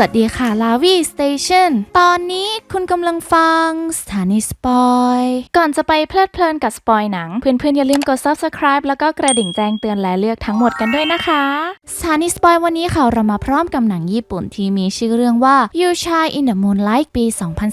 สวัสดีค่ะลาวีสเตชันตอนนี้คุณกำลังฟังสถานีสปอย ก่อนจะไปเพลิดเพลินกับสปอยหนัง เพื่อนๆ อย่าลืมกด subscribe แล้วก็กระดิ่งแจ้งเตือนและเลือกทั้งหมดกันด้วยนะคะ สถานีสปอยวันนี้ค่ะเรามาพร้อมกับหนังญี่ปุ่นที่มีชื่อเรื่องว่า You Shine in the Moonlight ปี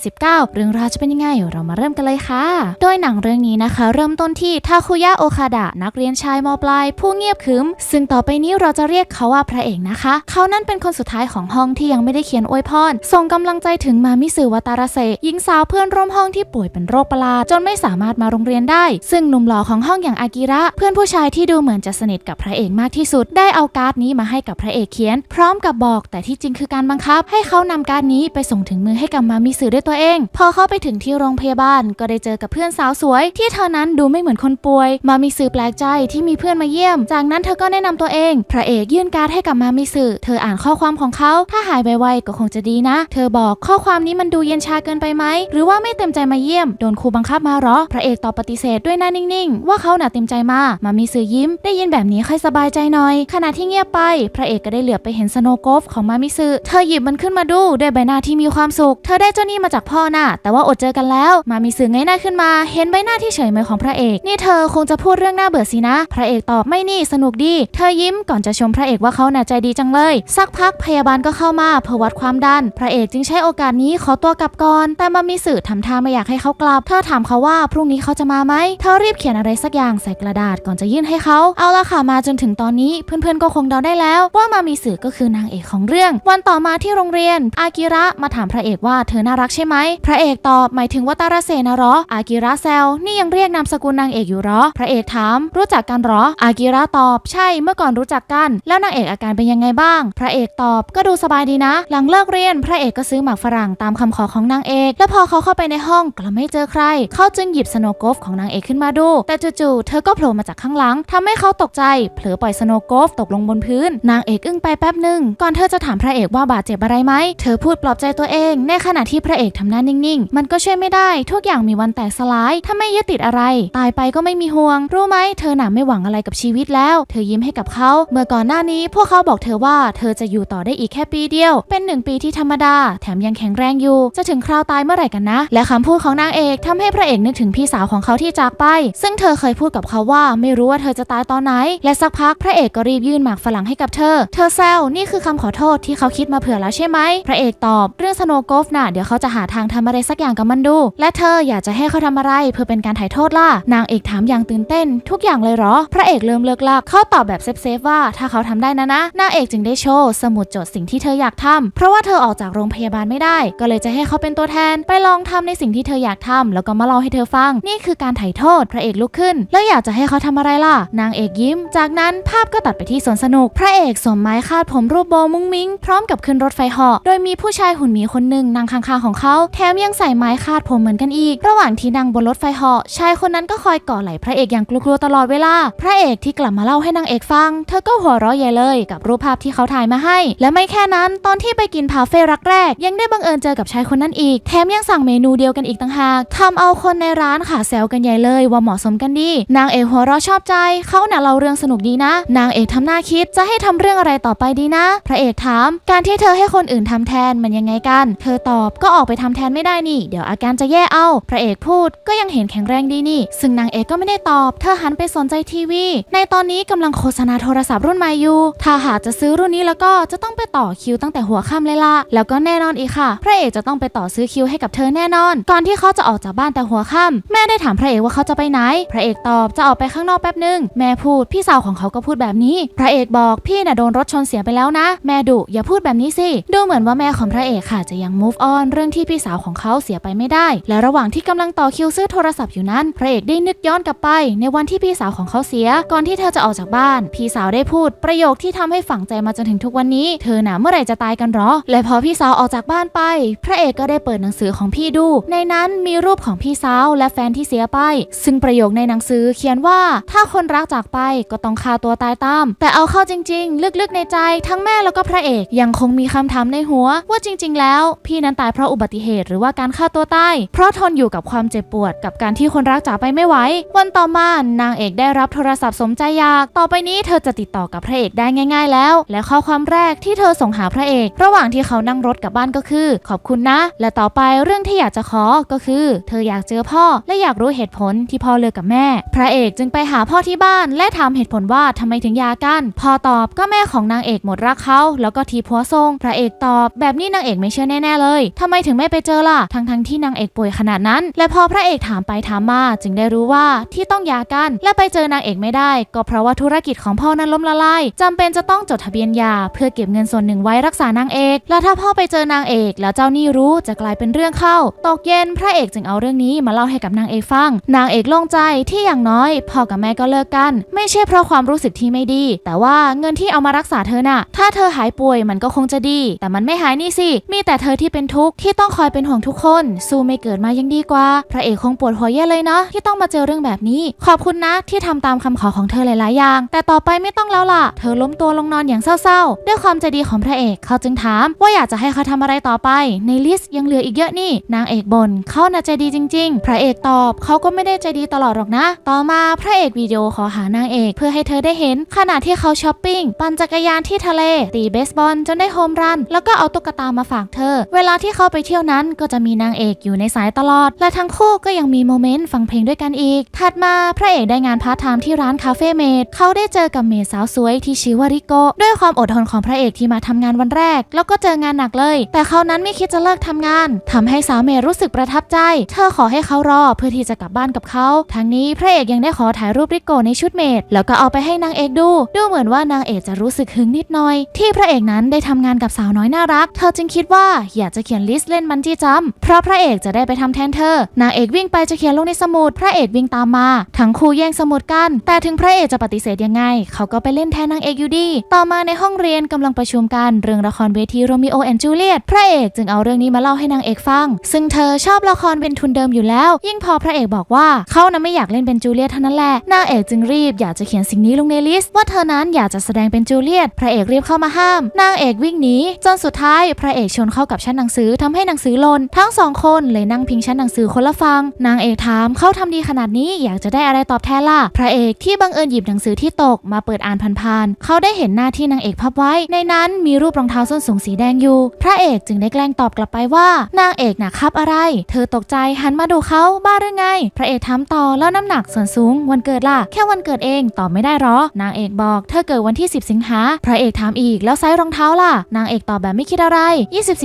2019 เรื่องราวจะเป็นยังไงเรามาเริ่มกันเลยค่ะ โดยหนังเรื่องนี้นะคะ เริ่มต้นที่ทาคุยะโอคาดะนักเรียนชายมปลาย ผู้เงียบขรึม ซึ่งต่อไปนี้เราจะเรียกเขาว่าพระเอกนะคะ เขานั้นเป็นคนสุดท้ายของห้องที่ยังไม่ได้เขียนอวยพรส่งกำลังใจถึงมามิสึวตาราเซหญิงสาวเพื่อนร่วมห้องที่ป่วยเป็นโรคประหลาดจนไม่สามารถมาโรงเรียนได้ ซึ่งหนุ่มหล่อของห้องอย่างอากิระ เพื่อนผู้ชายที่ดูเหมือนจะสนิทกับพระเอกมากที่สุด ได้เอาการ์ดนี้มาให้กับพระเอกเขียน พร้อมกับบอก แต่ที่จริงคือการบังคับ ให้เขานำการ์ดนี้ไปส่งถึงมือให้กับมามิสึด้วยตัวเอง พอเขาไปถึงที่โรงพยาบาล ก็ได้เจอกับเพื่อนสาวสวย ที่เธอนั้นดูไม่เหมือนคนป่วย มามิสึแปลกใจที่มีเพื่อนมาเยี่ยม จากนั้นเธอก็แนะนำตัวเอง พระเอกยื่นการ์ดให้กับมามิสึเธออ่านข้อความของเขาถ้าหายไวๆก็คงจะดีนะ เธอบอกข้อความนี้มันดูเย็นชาเกินไปไหม หรือว่าไม่เต็มใจมาเยี่ยม โดนครูบังคับมาหรอ พระเอกตอบปฏิเสธด้วยหน้านิ่งๆ ว่าเขาหน่ะเต็มใจมา มามิสึยิ้ม ได้ยินแบบนี้ค่อยสบายใจหน่อย ขณะที่เงียบไป พระเอกก็ได้เหลือบไปเห็นสโนโกฟของมามิสึเธอหยิบมันขึ้นมาดูด้วยใบหน้าที่มีความสุข เธอได้เจ้านี่มาจากพ่อน่ะ แต่ว่าอดเจอกันแล้ว มามิสึเงยหน้าขึ้นมา เห็นใบหน้าที่เฉยเมยของพระเอก นี่เธอคงจะพูดเรื่องหน่าเบื่อสินะ พระเอกตอบไม่นี่สนุกดี เธอยิ้มก่อนจะชมพระเอกว่าเขาน่ะใจดีจังเลย สักพักพยาบาลก็เข้ามาเพื่อวัดความดัน พระเอกจึงใช้โอกาสนี้ขอตัวกลับก่อน แต่มามิสึทำท่าไม่อยากให้เขากลับ เธอถามเขาว่าพรุ่งนี้เขาจะมาไหม เธอรีบเขียนอะไรสักอย่างใส่กระดาษก่อนจะยื่นให้เขา เอาละค่ะมาจนถึงตอนนี้เพื่อนๆก็คงเดาได้แล้ว ว่ามามิสึก็คือนางเอกของเรื่อง วันต่อมาที่โรงเรียน อากิระมาถามพระเอกว่าเธอน่ารักใช่ไหม พระเอกตอบหมายถึงว่าตาราเซนะเหรอ อากิระแซวนี่ยังเรียกนามสกุลนางเอกอยู่เหรอ พระเอกถาม รู้จักกันเหรอ อากิระตอบ ใช่เมื่อก่อนรู้จักกัน แล้วนางเอกอาการเป็นยังไงบ้าง พระเอกตอบก็ดูสบายดีนะหลังเลิกเรียนพระเอกก็ซื้อหมากฝรั่งตามคำขอของนางเอก และพอเขาเข้าไปในห้องกลับไม่เจอใคร เขาจึงหยิบสโนโกฟของนางเอกขึ้นมาดู แต่จู่ๆเธอก็โผล่มาจากข้างหลังทำให้เขาตกใจ เผลอปล่อยสโนโกฟตกลงบนพื้น นางเอกอึ้งไปแป๊บหนึ่งก่อนเธอจะถามพระเอกว่าบาดเจ็บอะไรไหมเธอพูดปลอบใจตัวเอง ในขณะที่พระเอกทำหน้านิ่งๆ มันก็ช่วยไม่ได้ ทุกอย่างมีวันแตกสลาย ถ้าไม่ยึดติดอะไร ตายไปก็ไม่มีห่วง รู้ไหม เธอหนาไม่หวังอะไรกับชีวิตแล้ว เธอยิ้มให้กับเขา เมื่อก่อนหน้านี้พวกเขาบอกเธอว่าเธอจะอยู่ต่อได้อีกแค่ปีเดียวเป็นหนึ่งปีที่ธรรมดา แถมยังแข็งแรงอยู่ จะถึงคราวตายเมื่อไหร่กันนะ และคำพูดของนางเอกทำให้พระเอกนึกถึงพี่สาวของเขาที่จากไป ซึ่งเธอเคยพูดกับเขาว่าไม่รู้ว่าเธอจะตายตอนไหน และสักพักพระเอกก็รีบยื่นหมากฝรั่งให้กับเธอ เธอแซวนี่คือคำขอโทษที่เขาคิดมาเผื่อแล้วใช่ไหม พระเอกตอบเรื่องสโนโกฟน่ะเดี๋ยวเขาจะหาทางทำอะไรสักอย่างกับมันดู และเธออยากจะให้เขาทำอะไร เพื่อเป็นการถ่ายโทษล่ะ นางเอกถามอย่างตื่นเต้น ทุกอย่างเลยเหรอ พระเอกเริ่มเลิกลากเขาตอบแบบเซฟๆว่าถ้าเขาทำได้นะนะ นางเอกจึงได้โชว์สมุดจดสิ่งที่เธออยากทำเพราะว่าเธอออกจากโรงพยาบาลไม่ได้ ก็เลยจะให้เขาเป็นตัวแทนไปลองทำในสิ่งที่เธออยากทำแล้วก็มาเล่าให้เธอฟัง นี่คือการถ่ายโทษพระเอกลุกขึ้น แล้วอยากจะให้เขาทำอะไรล่ะ นางเอกยิ้ม จากนั้นภาพก็ตัดไปที่สวนสนุก พระเอกสวมไม้คาดผมรูปโบมุ้งมิ้งพร้อมกับขึ้นรถไฟเหาะโดยมีผู้ชายหุ่นหมีคนหนึ่งนั่งข้างๆของเขาแถมยังใส่ไม้คาดผมเหมือนกันอีก ระหว่างที่นั่งบนรถไฟเหาะชายคนนั้นก็คอยก่อไหล่พระเอกอย่างกลัวๆตลอดเวลา พระเอกที่กลับมาเล่าให้นางเอกฟัง เธอก็หัวเราะใหญ่เลย กับรูปภาพที่เขาถ่ายมาให้ และไม่แค่นั้นตอนที่ที่ไปกินพาเฟ่รักแรก ยังได้บังเอิญเจอกับชายคนนั้นอีก แถมยังสั่งเมนูเดียวกันอีกต่างหากทำเอาคนในร้านขาแซวกันใหญ่เลยว่าเหมาะสมกันดี นางเอกหัวเราะชอบใจเขาน่ะเล่าเรื่องสนุกดีนะ นางเอกทำหน้าคิดจะให้ทำเรื่องอะไรต่อไปดีนะ พระเอกถาม การที่เธอให้คนอื่นทำแทนมันยังไงกัน เธอตอบก็ออกไปทำแทนไม่ได้นี่ เดี๋ยวอาการจะแย่เอา พระเอกพูดก็ยังเห็นแข็งแรงดีนี่ ซึ่งนางเอกก็ไม่ได้ตอบ เธอหันไปสนใจทีวี ในตอนนี้กำลังโฆษณาโทรศัพท์รุ่นใหม่อยู่ ถ้าหากจะซื้อรุ่นนี้แล้วก็จะต้องไปต่อคิวตั้งแต่หัวค่ำเลยล่ะแล้วก็แน่นอนอีกค่ะ พระเอกจะต้องไปต่อซื้อคิวให้กับเธอแน่นอน ก่อนที่เขาจะออกจากบ้านแต่หัวค่ำแม่ได้ถามพระเอกว่าเขาจะไปไหน พระเอกตอบจะออกไปข้างนอกแป๊บนึงแม่พูดพี่สาวของเขาก็พูดแบบนี้ พระเอกบอกพี่น่ะโดนรถชนเสียไปแล้วนะ แม่ดุอย่าพูดแบบนี้สิดูเหมือนว่าแม่ของพระเอกค่ะจะยัง move on เรื่องที่พี่สาวของเขาเสียไปไม่ได้ และระหว่างที่กำลังต่อคิวซื้อโทรศัพท์อยู่นั้น พระเอกได้นึกย้อนกลับไป ในวันที่พี่สาวของเขาเสีย ก่อนที่เธอจะออกจากบ้าน พี่สาวได้พูดประโยคที่ทำให้ฝังใจมาจนถึงทุกวันนี้ เธอหน่ะเมื่อไหร่จะตายกันหรอ และพอพี่สาวออกจากบ้านไป พระเอกก็ได้เปิดหนังสือของพี่ดู ในนั้นมีรูปของพี่สาวและแฟนที่เสียไป ซึ่งประโยคในหนังสือเขียนว่าถ้าคนรักจากไปก็ต้องฆ่าตัวตายตาม แต่เอาเข้าจริง ๆ ลึกๆในใจทั้งแม่แล้วก็พระเอกยังคงมีคำถามในหัว ว่าจริง ๆ แล้ว พี่นั้นตายเพราะอุบัติเหตุหรือว่าการฆ่าตัวตายเพราะทนอยู่กับความเจ็บปวด กับการที่คนรักจากไปไม่ไหววันต่อมานางเอกได้รับโทรศัพท์สมใจอยาก ต่อไปนี้เธอจะติดต่อกับพระเอกได้ง่าย ๆ แล้ว และข้อความแรกที่เธอส่งหาพระเอกระหว่างที่เขานั่งรถกลับบ้านก็คือ ขอบคุณนะ และต่อไปเรื่องที่อยากจะขอก็คือ เธออยากเจอพ่อและอยากรู้เหตุผลที่พ่อเลิกกับแม่ พระเอกจึงไปหาพ่อที่บ้านและถามเหตุผลว่าทำไมถึงยากัน พ่อตอบก็แม่ของนางเอกหมดรักเขาแล้วก็ทีพัวทรง พระเอกตอบ แบบนี้นางเอกไม่เชื่อแน่ๆเลยทำไมถึงไม่ไปเจอล่ะทั้งทั้งๆที่นางเอกป่วยขนาดนั้น และพอพระเอกถามไปถามมาจึงได้รู้ว่าที่ต้องยากัน และไปเจอนางเอกไม่ได้ ก็เพราะว่าธุรกิจของพ่อนั้นล้มละลายจำเป็นจะต้องจดทะเบียนยาเพื่อเก็บเงินส่วนหนึ่งไว้รักษานางเอก และถ้าพ่อไปเจอนางเอก แล้วเจ้าหนี้รู้จะกลายเป็นเรื่องเข้า ตกเย็นพระเอกจึงเอาเรื่องนี้มาเล่าให้กับนางเอกฟัง นางเอกโล่งใจที่อย่างน้อยพ่อกับแม่ก็เลิกกัน ไม่ใช่เพราะความรู้สึกที่ไม่ดี แต่ว่าเงินที่เอามารักษาเธอน่ะ ถ้าเธอหายป่วยมันก็คงจะดี แต่มันไม่หายนี่สิ มีแต่เธอที่เป็นทุกข์ที่ต้องคอยเป็นห่วงทุกคน สู้ไม่เกิดมายังดีกว่า พระเอกคงปวดหัวแย่เลยเนาะที่ต้องมาเจอเรื่องแบบนี้ ขอบคุณนะที่ทำตามคำขอของเธอหลาย ๆ อย่าง แต่ต่อไปไม่ต้องแล้วล่ะ เธอล้มตัวลงนอนอย่างเศร้า ๆ ด้วยความใจดีของพระเอกเขาจึงถาม ว่าอยากจะให้เขาทำอะไรต่อไป ในลิสต์ยังเหลืออีกเยอะนี่ นางเอกบน่นเขาน่าใจดีจริง ๆ พระเอกตอบเขาก็ไม่ได้ใจดีตลอดหรอกนะ ต่อมาพระเอกวิดีโอขอหานางเอกเพื่อให้เธอได้เห็น ขณะที่เขาช้อปปิ้งปั่นจักรยานที่ทะเล ตีเบสบอลจนได้โฮมรัน แล้วก็เอาตุ๊กตามาฝากเธอ เวลาที่เขาไปเที่ยวนั้นก็จะมีนางเอกอยู่ในสายตลอด และทั้งคู่ก็ยังมีโมเมนต์ฟังเพลงด้วยกันอีก ถัดมาพระเอกได้งานพาร์ทไทม์ที่ร้านคาเฟ่เมดเขาได้เจอกับเมดสาวสวยที่ชื่อว่าริโกด้วยความอดทนของพระเอกที่มาทำงานวันแรกแล้วก็เจองานหนักเลย แต่เขานั้นไม่คิดจะเลิกทำงานทำให้สาวเมดรู้สึกประทับใจ เธอขอให้เขารอเพื่อที่จะกลับบ้านกับเขาทั้งนี้พระเอกยังได้ขอถ่ายรูปริโกในชุดเมดแล้วก็เอาไปให้นางเอกดู ดูเหมือนว่านางเอกจะรู้สึกหึงนิดหน่อย ที่พระเอกนั้นได้ทำงานกับสาวน้อยน่ารัก เธอจึงคิดว่าอยากจะเขียนลิสต์เล่นบันจี้จัมเพราะพระเอกจะได้ไปทำแทนเธอ นางเอกวิ่งไปจะเขียนลงในสมุด พระเอกวิ่งตามมา ทั้งคู่แย่งสมุดกัน แต่ถึงพระเอกจะปฏิเสธยังไง เขาก็ไปเล่นแทนนางเอกอยู่ดี ต่อมาในห้องเรียนกำลังประชุมกันเรื่องละครเวทีโรมิโอแอนจูเลียตพระเอกจึงเอาเรื่องนี้มาเล่าให้นางเอกฟัง ซึ่งเธอชอบละครเป็นทุนเดิมอยู่แล้ว ยิ่งพอพระเอกบอกว่าเขานั้นไม่อยากเล่นเป็นจูเลียตเท่านั้นแหละนางเอกจึงรีบอยากจะเขียนสิ่งนี้ลงในลิสต์ว่าเธอนั้นอยากจะแสดงเป็นจูเลียตพระเอกรีบเข้ามาห้าม นางเอกวิ่งหนีจนสุดท้ายพระเอกชนเข้ากับชั้นหนังสือทำให้หนังสือหล่นทั้งสองคนเลยนั่งพิงชั้นหนังสือคนละฟัง นางเอกถามเขาทำดีขนาดนี้อยากจะได้อะไรตอบแทนล่ะพระเอกที่บังเอิญหยิบหนังสือที่ตกมาเปิดอ่านผ่านๆเขาได้เห็นหน้าที่นางเอกพับไว้ ในนั้นมีรูปรองเท้าส้นสูงสีแดงอยู่ พระเอกจึงได้แกล้งตอบกลับไปว่านางเอกน่ะครับอะไร เธอตกใจหันมาดูเขาบ้าหรือไง พระเอกถามต่อแล้วน้ำหนักส่วนสูง วันเกิดล่ะ แค่วันเกิดเองตอบไม่ได้หรอ นางเอกบอก เธอเกิดวันที่ 10 สิงหา พระเอกถามอีกแล้วไซส์รองเท้าล่ะ นางเอกตอบแบบไม่คิดอะไร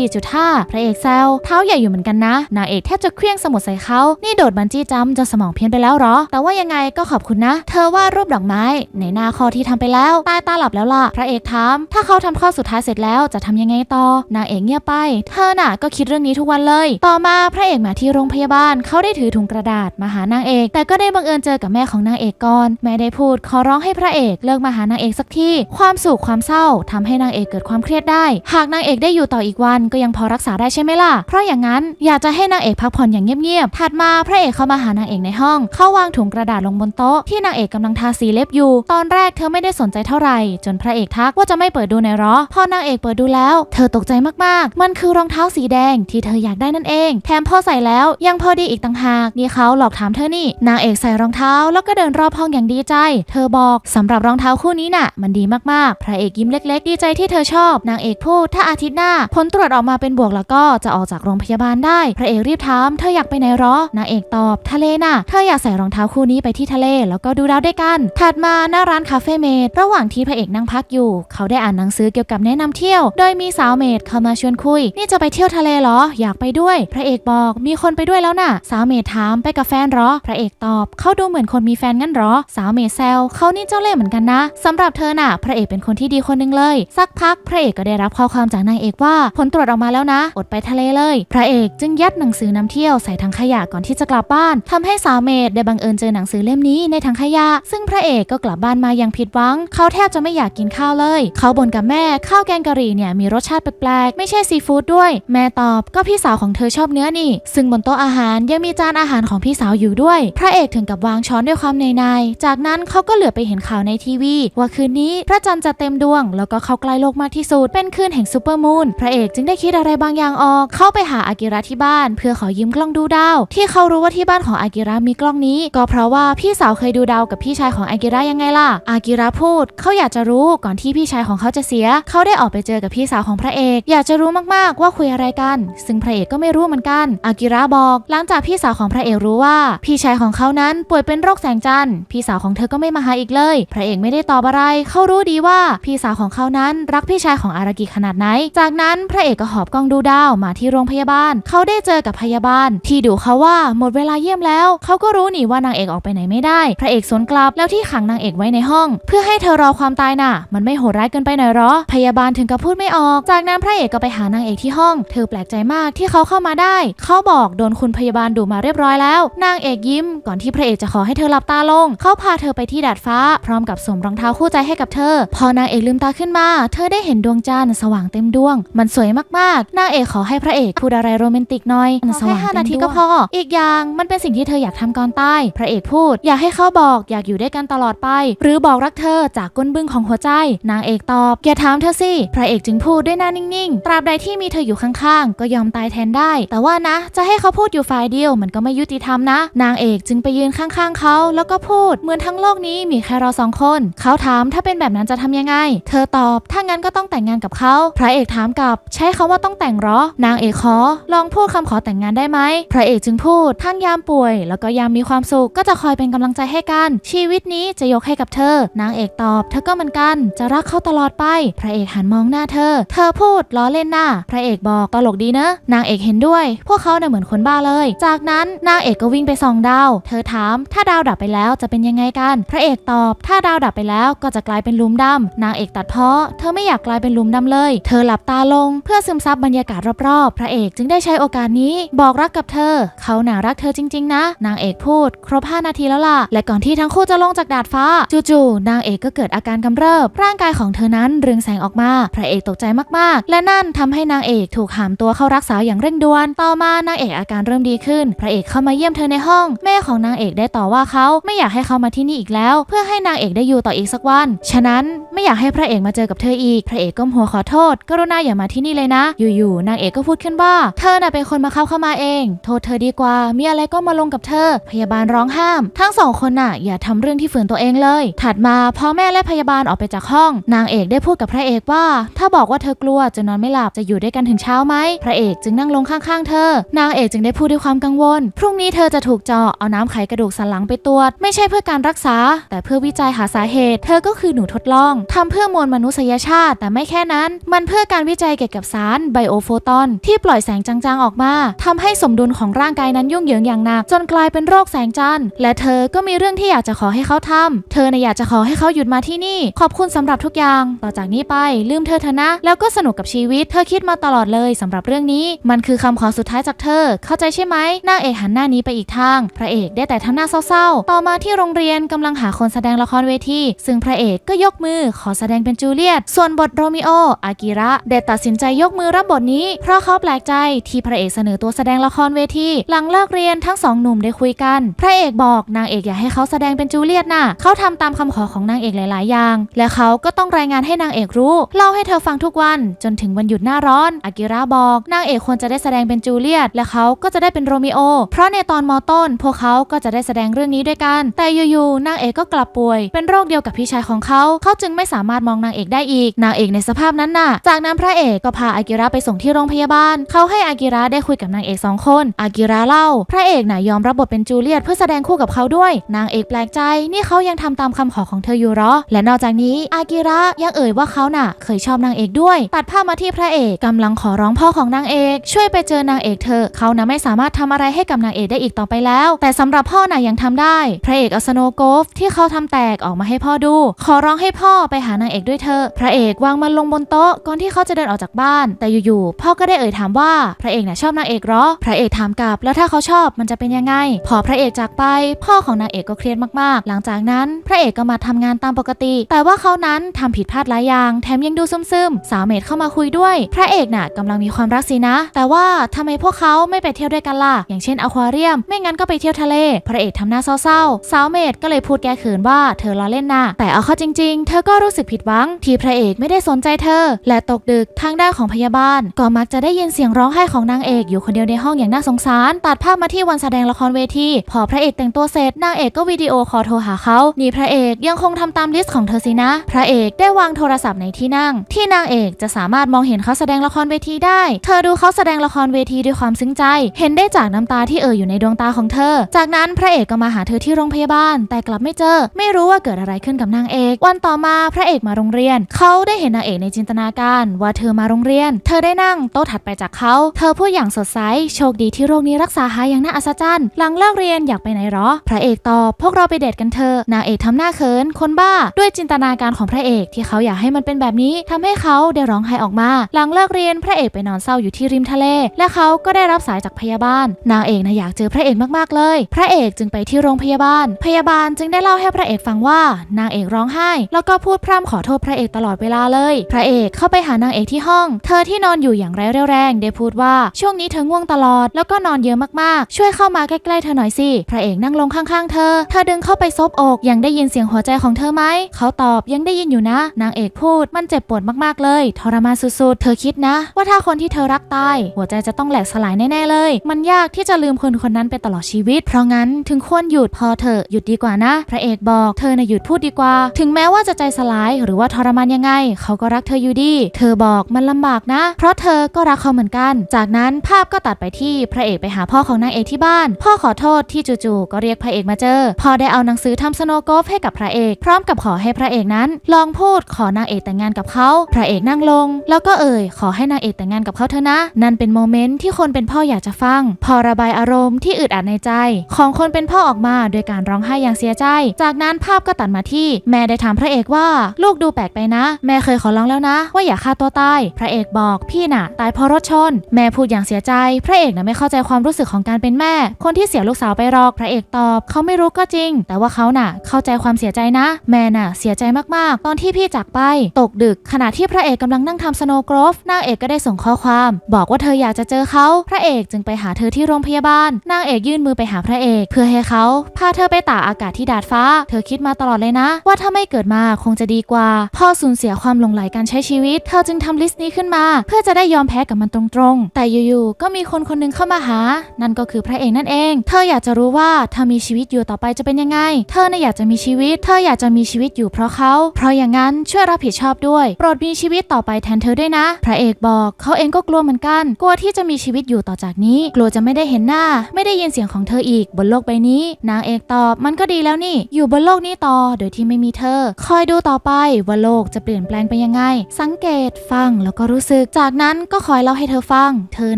24.5 พระเอกแซวเท้าใหญ่อยู่เหมือนกันนะ นางเอกแทบจะเคลี้ยงสมุดใส่เขานี่โดดบันจี้จัมจนสมองเพี้ยนไปแล้วหรอ แต่ว่ายังไงก็ขอบคุณนะ เธอวาดรูปดอกไม้ ในหน้าข้อที่ทำไปแล้วตายตาหลับแล้วล่ะ พระเอกถาม ถ้าเขาทำข้อสุดท้ายเสร็จแล้วจะทำยังไงต่อนางเอกเงียบไป เธอน่ะก็คิดเรื่องนี้ทุกวันเลย ต่อมาพระเอกมาที่โรงพยาบาลเขาได้ถือถุงกระดาษมาหานางเอก แต่ก็ได้บังเอิญเจอกับแม่ของนางเอกก่อน แม่ได้พูดขอร้องให้พระเอกเลิกมาหานางเอกสักทีความสุขความเศร้าทำให้นางเอกเกิดความเครียดได้ หากนางเอกได้อยู่ต่ออีกวันก็ยังพอรักษาได้ใช่ไหมล่ะ เพราะอย่างนั้นอยากจะให้นางเอกพักผ่อนอย่างเงียบๆ ถัดมาพระเอกเข้ามาหานางเอกในห้อง เขาวางถุงกระดาษลงบนโต๊ะที่นางเอกกำลังทาสีเล็บอยู่ ตอนแรกเธอไม่ได้สนใจเท่าไหร่ จนพระเอกทักว่าจะไม่เปิดดูในอยเหรอ พอนางเอกเปิดดูแล้ว เธอตกใจมากๆ มันคือรองเท้าสีแดงที่เธออยากได้นั่นเอง แถมพอใส่แล้วยังพอดีอีกต่างหากนี่เขาหลอกถามเธอนี่ นางเอกใส่รองเท้าแล้วก็เดินรอบห้องอย่างดีใจ เธอบอกสำหรับรองเท้าคู่นี้น่ะ มันดีมากๆ พระเอกยิ้มเล็ก ๆ ดีใจที่เธอชอบ นางเอกพูดถ้าอาทิตย์หน้า ผลตรวจออกมาเป็นบวกแล้วก็จะออกจากโรงพยาบาลได้ พระเอกรีบถามเธออยากไปไหนหรอนางเอกตอบทะเลน่ะเธออยากใส่รองเท้าคู่นี้ไปที่ทะเลแล้วก็ดูดาวด้วยกัน ถัดมาหน้าร้านคาเฟ่เมดระหว่างที่พระเอกนั่งพักอยู่ เขาได้อ่านหนังสือเกี่ยวกับแนะนำเที่ยวโดยมีสาวเมดเข้ามาชวนคุย นี่จะไปเที่ยวทะเลเหรอ อยากไปด้วย พระเอกบอก มีคนไปด้วยแล้วน่ะ สาวเมดถามไปกับแฟนเหรอ พระเอกตอบเขาดูเหมือนคนมีแฟนงั้นเหรอ สาวเมดแซวเขานี่เจ้าเล่ห์เหมือนกันนะสำหรับเธอน่ะ พระเอกเป็นคนที่ดีคนหนึงเลย สักพักพระเอกก็ได้รับข้อความจากนางเอกว่า ผลตรวจออกมาแล้วนะ อดไปทะเลเลย พระเอกจึงยัดหนังสือนำเที่ยวใส่ถังขยะก่อนที่จะกลับบ้านทำให้สาวเมดได้บังเอิญเจอหนังสือเล่มนี้ในถังขยะ ซึ่งพระเอกก็กลับบ้านมาอย่างผิดหวัง เขาแทบจะไม่อยากกินข้าวเลย เขาบ่นกับแม่ข้าวแกงกะหรี่เนี่ยมีรสชาติแปลกๆ ไม่ใช่ซีฟู้ดด้วย แม่ตอบก็พี่สาวของเธอชอบเนื้อนี่ ซึ่งบนโต๊ะอาหารยังมีจานอาหารของพี่สาวอยู่ด้วย พระเอกถึงกับวางช้อนด้วยความในในจากนั้นเขาก็เหลือไปเห็นข่าวในทีวี ว่าคืนนี้พระจันทร์จะเต็มดวง แล้วก็เข้าใกล้โลกมากที่สุด เป็นคืนแห่งซูเปอร์มูนพระเอกจึงได้คิดอะไรบางอย่างออก เข้าไปหาอากิระที่บ้าน เพื่อขอยืมกล้องดูดาว ที่เขารู้ว่าที่บ้านของอากิระมีกล้องนี้ ก็เพราะว่าพี่สาวเคยดูดาวกับพี่ชายของอากิระยังไงล่ะอากิระพูดเขาอยากจะรู้ก่อนที่พี่ชายของเขาจะเสีย เขาได้ออกไปเจอกับกับพี่สาวของพระเอก อยากจะรู้มากๆว่าคุยอะไรกัน ซึ่งพระเอกก็ไม่รู้เหมือนกัน อากิระบอก หลังจากพี่สาวของพระเอกรู้ว่า พี่ชายของเขานั้นป่วยเป็นโรคแสงจันทร์พี่สาวของเธอก็ไม่มาหาอีกเลย พระเอกไม่ได้ตอบอะไร เขารู้ดีว่าพี่สาวของเขานั้นรักพี่ชายของอารากิขนาดไหน จากนั้นพระเอกก็หอบกล้องดูดาวมาที่โรงพยาบาล เขาได้เจอกับพยาบาล ที่ดูเขาว่าหมดเวลาเยี่ยมแล้ว เขาก็รู้หนีว่านางเอกออกไปไหนไม่ได้ พระเอกสวนกลับแล้วที่ขังนางเอกไว้ในห้อง เพื่อให้เธอรอความตายน่ะ มันไม่โหดร้ายเกินไปหน่อยหรอ พยาบาลถึงกับพูดไม่ออก จากนั้นพระเอกก็ไปหานางเอกที่ห้อง เธอแปลกใจมากที่เขาเข้ามาได้ เขาบอกโดนคุณพยาบาลดูมาเรียบร้อยแล้ว นางเอกยิ้ม ก่อนที่พระเอกจะขอให้เธอหลับตาลง เขาพาเธอไปที่ดาดฟ้า พร้อมกับสวมรองเท้าคู่ใจให้กับเธอ พอนางเอกลืมตาขึ้นมา เธอได้เห็นดวงจันทร์สว่างเต็มดวง มันสวยมากๆ นางเอกขอให้พระเอกพูดอะไรโรแมนติกหน่อยสว่างห้านาทีก็พอ อีกอย่างมันเป็นสิ่งที่เธออยากทำก่อนตาย พระเอกพูด อยากให้เขาบอกอยากอยู่ด้วยกันตลอดไป หรือบอกรักเธอจากก้นบึ้งของหัวใจ นางเอกตอบอย่าถามเธอสิ พระเอกจงพูดด้วยหน้านิ่งๆ ตราบใดที่มีเธออยู่ข้างๆ ก็ยอมตายแทนได้ แต่ว่านะ จะให้เขาพูดอยู่ฝ่ายเดียวมันก็ไม่ยุติธรรมนะ นางเอกจึงไปยืนข้างๆเขา แล้วก็พูดเหมือนทั้งโลกนี้มีแค่เราสองคน เขาถามถ้าเป็นแบบนั้นจะทำยังไง เธอตอบถ้างั้นก็ต้องแต่งงานกับเขา พระเอกถามกลับ ใช้คาว่าต้องแต่งหรอ นางเอกขอ ลองพูดคำขอแต่งงานได้ไหม พระเอกจึงพูดทั้งยามป่วย แล้วก็ยามมีความสุขก็จะคอยเป็นกำลังใจให้กัน ชีวิตนี้จะยกให้กับเธอ นางเอกตอบ เธอก็เหมือนกัน จะรักเขาตลอดไป พระเอกหันมองหน้าเธอเธอพูดล้อเล่นหน้า พระเอกบอกตลกดีเนอะนางเอกเห็นด้วย พวกเขาเนี่ยเหมือนคนบ้าเลย จากนั้นนางเอกก็วิ่งไปส่องดาว เธอถาม ถ้าดาวดับไปแล้วจะเป็นยังไงกัน พระเอกตอบ ถ้าดาวดับไปแล้วก็จะกลายเป็นลุมดำนางเอกตัดเพ้อเธอไม่อยากกลายเป็นลุมดำเลย เธอหลับตาลง เพื่อซึมซับบรรยากาศรอบๆ พระเอกจึงได้ใช้โอกาสนี้ บอกรักกับเธอ เขาหนารักเธอจริง ๆ นะ นางเอกพูด ครบ 5 นาทีแล้วล่ะ และก่อนที่ทั้งคู่จะลงจากดาดฟ้า จู่ๆนางเอกก็เกิดอาการกำเริบ ร่างกายของเธอนั้นเรืองแสงออกมา พระเอกตกใจมากๆ และนั่นทำให้นางเอกถูกหามตัวเข้ารักษาอย่างเร่งด่วน ต่อมานางเอกอาการเริ่มดีขึ้น พระเอกเข้ามาเยี่ยมเธอในห้อง แม่ของนางเอกได้ต่อว่าเขาไม่อยากให้เขามาที่นี่อีกแล้ว เพื่อให้นางเอกได้อยู่ต่ออีกสักวัน ฉะนั้นไม่อยากให้พระเอกมาเจอกับเธออีก พระเอกก้มหัวขอโทษ กรุณาอย่ามาที่นี่เลยนะ อยู่ๆนางเอกก็พูดขึ้นว่า เธอน่ะเป็นคนมาเข้าเข้ามาเอง โทษเธอดีกว่า มีอะไรก็มาลงกับเธอ พยาบาลร้องห้าม ทั้งสองคนน่ะอย่าทำเรื่องที่ฝืนตัวเองเลย ถัดมาพอแม่และพยาบาลออกไปจากห้อง นางเอกได้พูดกับพระเอกว่า ถ้าบอกอกว่าเธอกลัวจะนอนไม่หลับจะอยู่ด้วยกันถึงเช้าไหมพระเอกจึงนั่งลงข้างๆเธอ นางเอกจึงได้พูดด้วยความกังวล พรุ่งนี้เธอจะถูกเจาะเอาน้ำไขกระดูกสันหลังไปตรวจ ไม่ใช่เพื่อการรักษา แต่เพื่อวิจัยหาสาเหตุ เธอก็คือหนูทดลองทำเพื่อมวลมนุษยชาติ แต่ไม่แค่นั้น มันเพื่อการวิจัยเกี่ยวกับสารไบโอโฟตอน ที่ปล่อยแสงจางๆออกมาทำให้สมดุลของร่างกายนั้นยุ่งเหยิงอย่างหนักจนกลายเป็นโรคแสงจันทร์และเธอก็มีเรื่องที่อยากจะขอให้เขาทำเธอน่ะอยากจะขอให้เขาหยุดมาที่นี่ ขอบคุณสำหรับทุกอย่าง ต่อจากนี้ไปลืมเธอเถอะนะแล้วก็สนุกกับชีวิต เธอคิดมาตลอดเลยสำหรับเรื่องนี้ มันคือคำขอสุดท้ายจากเธอ เข้าใจใช่ไหมนางเอกหันหน้านี้ไปอีกทาง พระเอกได้แต่ทำหน้าเศร้าๆ ต่อมาที่โรงเรียนกำลังหาคนแสดงละครเวที ซึ่งพระเอกก็ยกมือขอแสดงเป็นจูเลียต ส่วนบทโรมิโอ อากิระได้ตัดสินใจยกมือรับบทนี้ เพราะเขาแปลกใจที่พระเอกเสนอตัวแสดงละครเวที หลังเลิกเรียนทั้งสองหนุ่มได้คุยกัน พระเอกบอกนางเอกอยากให้เขาแสดงเป็นจูเลียตน่ะ เขาทำตามคำขอของนางเอกหลาย ๆ อย่าง และเขาก็ต้องรายงานให้นางเอกรู้ เล่าให้เธอฟังทุกวันจนถึงวันหยุดหน้าร้อน อากิระบอก นางเอกควรจะได้แสดงเป็นจูเลียต และเขาก็จะได้เป็นโรมิโอ เพราะในตอนมอต้น พวกเขาก็จะได้แสดงเรื่องนี้ด้วยกัน แต่อยู่ๆนางเอกก็กลับป่วย เป็นโรคเดียวกับพี่ชายของเขา เขาจึงไม่สามารถมองนางเอกได้อีก นางเอกในสภาพนั้นน่ะ จากนั้นพระเอกก็พาอากิระไปส่งที่โรงพยาบาล เขาให้อากิระได้คุยกับนางเอกสองคน อากิระเล่า พระเอกน่ะยอมรับบทเป็นจูเลียตเพื่อแสดงคู่กับเขาด้วย นางเอกแปลกใจ นี่เขายังทำตามคำขอของเธออยู่หรอ และนอกจากนี้อากิระยังเอ่ยว่าเขาน่ะ เคยชอบนางเอกด้วย ตัดภาพมาที่พระเอกกำลังขอร้องพ่อของนางเอก ช่วยไปเจอนางเอกเธอเขาน่ะไม่สามารถทำอะไรให้กับนางเอกได้อีกต่อไปแล้ว แต่สำหรับพ่อน่ะยังทำได้ พระเอกเอาสโนโกฟที่เขาทำแตกออกมาให้พ่อดู ขอร้องให้พ่อไปหานางเอกด้วยเถอพระเอกวางมันลงบนโต๊ะก่อนที่เขาจะเดินออกจากบ้าน แต่อยู่ๆพ่อก็ได้เอ่ยถามว่าพระเอกน่ะชอบนางเอกหรอ พระเอกถามกลับ แล้วถ้าเขาชอบมันจะเป็นยังไง พอพระเอกจากไป พ่อของนางเอกก็เครียดมากๆ หลังจากนั้น พระเอกก็มาทำงานตามปกติ แต่ว่าเขานั้นทำผิดพลาดหลายอย่าง แถมยังดูซึมๆสาวเมดเข้ามาคุยด้วย พระเอกน่ะกำลังมีความรักสินะ แต่ว่าทำไมพวกเขาไม่ไปเที่ยวด้วยกันล่ะ อย่างเช่นอควาเรียม ไม่งั้นก็ไปเที่ยวทะเล พระเอกทำหน้าเศร้าๆ สาวเมดก็เลยพูดแก้เขินว่าเธอล้อเล่นน่ะแต่เอาเข้าจริง ๆ เธอก็รู้สึกผิดหวัง ที่พระเอกไม่ได้สนใจเธอ และตกดึกทางด้านของพยาบาล ก็มักจะได้ยินเสียงร้องไห้ของนางเอกอยู่คนเดียวในห้องอย่างน่าสงสาร ตัดภาพมาที่วันแสดงละครเวที พอพระเอกแต่งตัวเสร็จ นางเอกก็วิดีโอคอลโทรหาเขา นี่พระเอกยังคงทำตามลิสต์ของเธอสินะ พระเอกได้วางโทรศัพท์ในที่นั่ง ที่นางเอกจะสามารถมองเห็นเขาแสดงละครเวทีได้ เธอดูเขาแสดงละครเวทีด้วยความซึ้งใจ เห็นได้จากน้ำตาที่เอ่ออยู่ในดวงตาของเธอ จากนั้นพระเอกก็มาหาเธอที่โรงพยาบาล แต่กลับไม่เจอ ไม่รู้ว่าเกิดอะไรขึ้นกับนางเอก วันต่อมาพระเอกมาโรงเรียน เขาได้เห็นนางเอกในจินตนาการ ว่าเธอมาโรงเรียน เธอได้นั่งโต๊ะถัดไปจากเขา เธอพูดอย่างสดใส โชคดีที่โรคนี้รักษาหายอย่างน่าอัศจรรย์ หลังเลิกเรียนอยากไปไหนหรอ พระเอกตอบ พวกเราไปเดทกันเถอะ นางเอกทำหน้าเขิน คนบ้า ด้วยจินตนาการของพระเอกที่เขาอยากให้มันเป็นแบบนี้ทำให้เขาได้ร้องไห้ออกมา หลังเลิกเรียนพระเอกไปนอนเศร้าอยู่ที่ริมทะเล และเขาก็ได้รับสายจากพยาบาล นางเอกนะอยากเจอพระเอกมากๆเลย พระเอกจึงไปที่โรงพยาบาล พยาบาลจึงได้เล่าให้พระเอกฟังว่า นางเอกร้องไห้ แล้วก็พูดพร่ำขอโทษพระเอกตลอดเวลาเลย พระเอกเข้าไปหานางเอกที่ห้อง เธอที่นอนอยู่อย่างไร้เรี่ยวแรงได้พูดว่าช่วงนี้เธอง่วงตลอด แล้วก็นอนเยอะมากๆ ช่วยเข้ามาใกล้ๆเธอหน่อยสิพระเอกนั่งลงข้างๆ เธอ เธอดึงเข้าไปซบอกยังได้ยินเสียงหัวใจของเธอไหมเขาตอบยังได้ยินอยู่นะ นางเอกพูดมันเจ็บปวดมากๆเลยทรมานสุดๆ เธอคิดนะ ว่าถ้าคนที่เธอรักตาย หัวใจจะต้องแหลกสลายแน่ๆเลย มันยากที่จะลืมคนคนนั้นไปตลอดชีวิต เพราะงั้นถึงควรหยุดพอเถอหยุดดีกว่านะ พระเอกบอกเธอน่ะหยุดพูดดีกว่า ถึงแม้ว่าจะใจสลายหรือว่าทรมานยังไง เขาก็รักเธออยู่ดี เธอบอกมันลำบากนะ เพราะเธอก็รักเขาเหมือนกัน จากนั้นภาพก็ตัดไปที่พระเอกไปหาพ่อของนางเอกที่บ้าน พ่อขอโทษที่จู่ๆก็เรียกพระเอกมาเจอพ่อได้เอาหนังสือทำสโนโกฟให้กับพระเอก พร้อมกับขอให้พระเอกนั้น ลองพูดขอนางเอกแต่งงานกับเขาพระเอกนั่งลง แล้วก็เอ่ย ขอให้นางเอกแต่งงานกับเขาเถอะนะ นั่นเป็นโมเมนต์ที่คนเป็นพ่ออยากจะฟัง พอระบายอารมณ์ที่อึดอัดในใจ ของคนเป็นพ่อออกมาโดยการร้องไห้อย่างเสียใจ จากนั้นภาพก็ตัดมาที่ แม่ได้ถามพระเอกว่า ลูกดูแปลกไปนะ แม่เคยขอร้องแล้วนะ ว่าอย่าฆ่าตัวตาย พระเอกบอกพี่น่ะ ตายเพราะรถชน แม่พูดอย่างเสียใจ พระเอกน่ะไม่เข้าใจความรู้สึกของการเป็นแม่ คนที่เสียลูกสาวไปหรอก พระเอกตอบเขาไม่รู้ก็จริง แต่ว่าเขาน่ะ เข้าใจความเสียใจนะ แม่น่ะ เสียใจมากๆ ตอนที่พี่จากไป ตกดึกขณะที่พระระเอกกำลังนั่งทำสโนว์กรฟนางเอกก็ได้ส่งข้อความ บอกว่าเธออยากจะเจอเขา พระเอกจึงไปหาเธอที่โรงพยาบาล นางเอกยื่นมือไปหาพระเอก เพื่อให้เขาพาเธอไปตากอากาศที่ดาดฟ้า เธอคิดมาตลอดเลยนะ ว่าถ้าไม่เกิดมาคงจะดีกว่า พ่อสูญเสียความหลงไหลการใช้ชีวิต เธอจึงทำลิสต์นี้ขึ้นมา เพื่อจะได้ยอมแพ้กับมันตรงๆ แต่อยู่ๆก็มีคนคนหนึงเข้ามาหา นั่นก็คือพระเอกนั่นเอง เธออยากจะรู้ว่าถ้ามีชีวิตอยู่ต่อไปจะเป็นยังไง เธอน่ะอยากจะมีชีวิต เธออยากจะมีชีวิตอยู่เพราะเขา เพราะอย่างนั้นช่วยรับผิดชอบด้วย โปรดมีชีวิตต่อไปแทนเธอด้วยนะ พระเอกบอกเขาเองก็กลัวเหมือนกัน กลัวที่จะมีชีวิตอยู่ต่อจากนี้ กลัวจะไม่ได้เห็นหน้า ไม่ได้ยินเสียงของเธออีกบนโลกใบนี้ นางเอกตอบมันก็ดีแล้วนี่ อยู่บนโลกนี้ต่อโดยที่ไม่มีเธอ คอยดูต่อไปว่าโลกจะเปลี่ยนแปลงไปยังไง สังเกตฟังแล้วก็รู้สึก จากนั้นก็คอยเล่าให้เธอฟัง เธอ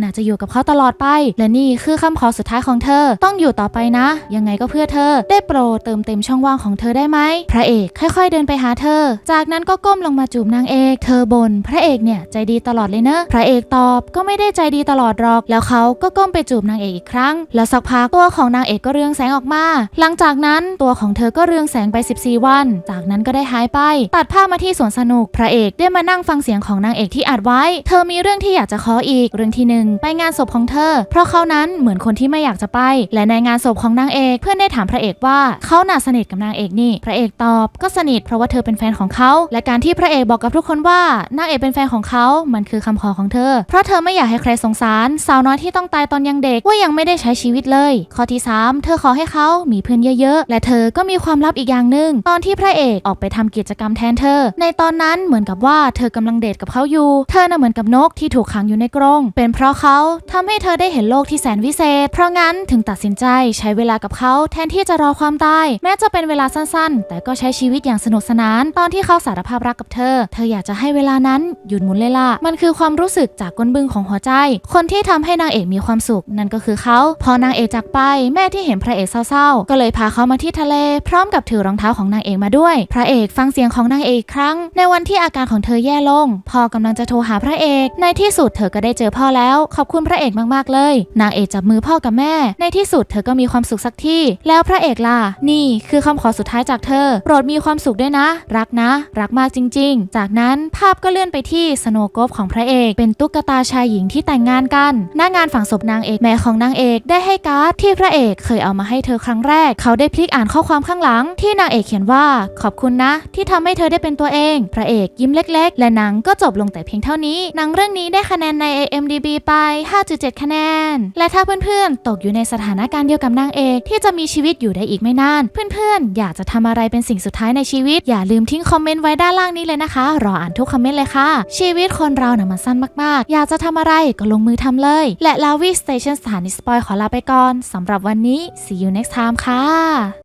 น่ะจะอยู่กับเขาตลอดไป และนี่คือคำขอสุดท้ายของเธอ ต้องอยู่ต่อไปนะ ยังไงก็เพื่อเธอ ได้โปรเติมเต็มช่องว่างของเธอได้ไหมพระเอกค่อย ๆ เดินไปหาเธอ จากนั้นก็ก้มลงมาจูบนางเอกเธอบ่นพระเอกเนี่ยใจดีตลอดเลยเนอะพระเอกตอบก็ไม่ได้ใจดีตลอดหรอก แล้วเขาก็ก้มไปจูบนางเอกอีกครั้ง แล้วสักพักตัวของนางเอกก็เรืองแสงออกมา หลังจากนั้นตัวของเธอก็เรืองแสงไป 14 วัน จากนั้นก็ได้หายไป ตัดภาพมาที่สวนสนุก พระเอกได้มานั่งฟังเสียงของนางเอกที่อัดไว้ เธอมีเรื่องที่อยากจะขออีกเรื่องที่หนึ่งไปงานศพของเธอ เพราะเขานั้นเหมือนคนที่ไม่อยากจะไป และในงานศพของนางเอกเพื่อนได้ถามพระเอกว่าเขาหนาสนิทกับนางเอกนี่ พระเอกตอบก็สนิทเพราะว่าเธอเป็นแฟนของเขา และการที่พระเอกบอกกับทุกคนว่าานางเอกเป็นแฟนของเขามันคือคำขอของเธอ เพราะเธอไม่อยากให้ใครสงสาร สาวน้อยที่ต้องตายตอนยังเด็กว่ายังไม่ได้ใช้ชีวิตเลย ข้อที่ 3 เธอขอให้เขามีเพื่อนเยอะๆ และเธอก็มีความลับอีกอย่างหนึ่งตอนที่พระเอกออกไปทำกิจกรรมแทนเธอ ในตอนนั้นเหมือนกับว่าเธอกำลังเดทกับเขาอยู่ เธอน่ะเหมือนกับนกที่ถูกขังอยู่ในกรง เป็นเพราะเขาทำให้เธอได้เห็นโลกที่แสนวิเศษ เพราะงั้นถึงตัดสินใจใช้เวลากับเขาแทนที่จะรอความตาย แม้จะเป็นเวลาสั้นๆ แต่ก็ใช้ชีวิตอย่างสนุกสนาน ตอนที่เขาสารภาพรักกับเธอ เธออยากจะให้เวลานั้นหยุดหมุนเลยล่ะ มันคือความรู้สึกจากก้นบึ้งของหัวใจ คนที่ทำให้นางเอกมีความสุข นั่นก็คือเขา พอนางเอกจากไป แม่ที่เห็นพระเอกเศร้าๆ ก็เลยพาเขามาที่ทะเล พร้อมกับถือรองเท้าของนางเอกมาด้วย พระเอกฟังเสียงของนางเอกครั้ง ในวันที่อาการของเธอแย่ลงพ่อกำลังจะโทรหาพระเอก ในที่สุดเธอก็ได้เจอพ่อแล้ว ขอบคุณพระเอกมากๆเลย นางเอกจับมือพ่อกับแม่ ในที่สุดเธอก็มีความสุขสักที่ แล้วพระเอกล่ะ นี่คือคำขอสุดท้ายจากเธอ โปรดมีความสุขด้วยนะ รักนะ รักมากจริง ๆ จากนั้นภาพก็เลื่อนไปที่สโนโกฟของพระเอก เป็นตุ๊กตาชายหญิงที่แต่งงานกัน หน้างานฝังศพนางเอกแม่ของนางเอกได้ให้การ์ดที่พระเอกเคยเอามาให้เธอครั้งแรก เขาได้พลิกอ่านข้อความข้างหลัง ที่นางเอกเขียนว่าขอบคุณนะ ที่ททำให้เธอได้เป็นตัวเอง พระเอกยิ้มเล็ก ๆ และหนังก็จบลงแต่เพียงเท่านี้หนังเรื่องนี้ได้คะแนนใน IMDb ไป 5.7 คะแนน และถ้าเพื่อนๆ ตกอยู่ในสถานการณ์เดียวกับนางเอกที่จะมีชีวิตอยู่ได้อีกไม่นาน เพื่อนๆ อยากจะทำอะไรเป็นสิ่งสุดท้ายในชีวิต อย่าลืมทิ้งคอมเมนต์ไว้ด้านล่างนี้เลยนะคะ รออ่านทุกคอมเมนต์เลยค่ะ ชีวิตคนเราน่ะมันสั้นมากๆ อยากจะทำอะไรก็ลงมือทำเลย และลาวิสเตชันสถานีสปอยขอลาไปก่อนสำหรับวันนี้ see you next time ค่ะ